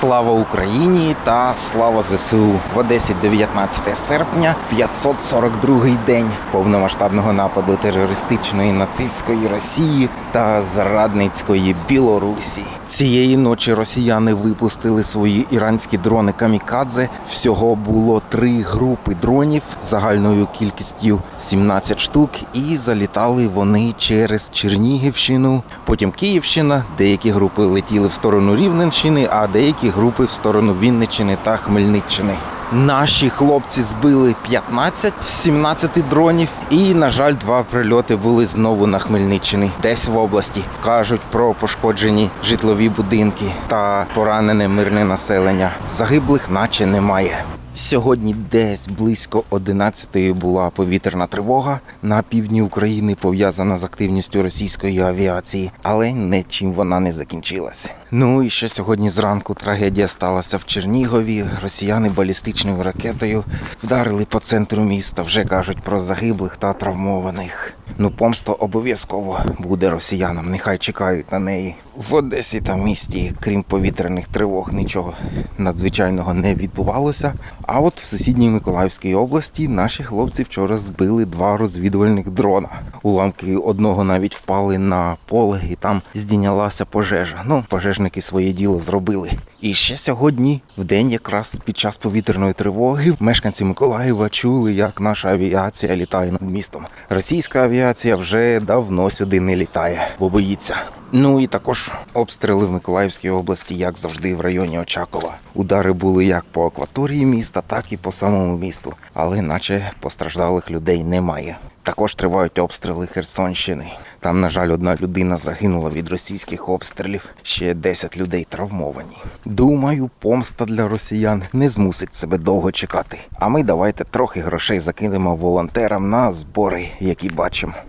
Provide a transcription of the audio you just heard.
Слава Україні та слава ЗСУ в Одесі 19 серпня, 542-й день повномасштабного нападу терористичної нацистської Росії та зрадницької Білорусі. Цієї ночі росіяни випустили свої іранські дрони камікадзе. Всього було три групи дронів загальною кількістю 17 штук, і залітали вони через Чернігівщину, потім Київщина. Деякі групи летіли в сторону Рівненщини, а деякі групи в сторону Вінниччини та Хмельниччини. Наші хлопці збили 15 з 17 дронів, і, на жаль, два прильоти були знову на Хмельниччині, десь в області. Кажуть про пошкоджені житлові будинки та поранене мирне населення. Загиблих наче немає. Сьогодні десь близько 11-ї була повітряна тривога на півдні України, пов'язана з активністю російської авіації, але нічим вона не закінчилась. Ну і ще сьогодні зранку трагедія сталася в Чернігові. Росіяни балістичною ракетою вдарили по центру міста. Вже кажуть про загиблих та травмованих. Ну, помста обов'язково буде росіянам. Нехай чекають на неї. В Одесі та місті, крім повітряних тривог, нічого надзвичайного не відбувалося. А от в сусідній Миколаївській області наші хлопці вчора збили два розвідувальних дрона. Уламки одного навіть впали на поле, і там здійнялася пожежа. Ну, пожежники своє діло зробили. І ще сьогодні, в день, якраз під час повітряної тривоги, мешканці Миколаєва чули, як наша авіація літає над містом. Російська авіація вже давно сюди не літає, бо боїться. Ну і також обстріли в Миколаївській області, як завжди, в районі Очакова. Удари були як по акваторії міста, так і по самому місту, але наче постраждалих людей немає. Також тривають обстріли Херсонщини. Там, на жаль, одна людина загинула від російських обстрілів, ще 10 людей травмовані. Думаю, помста для росіян не змусить себе довго чекати. А ми давайте трохи грошей закинемо волонтерам на збори, які бачимо.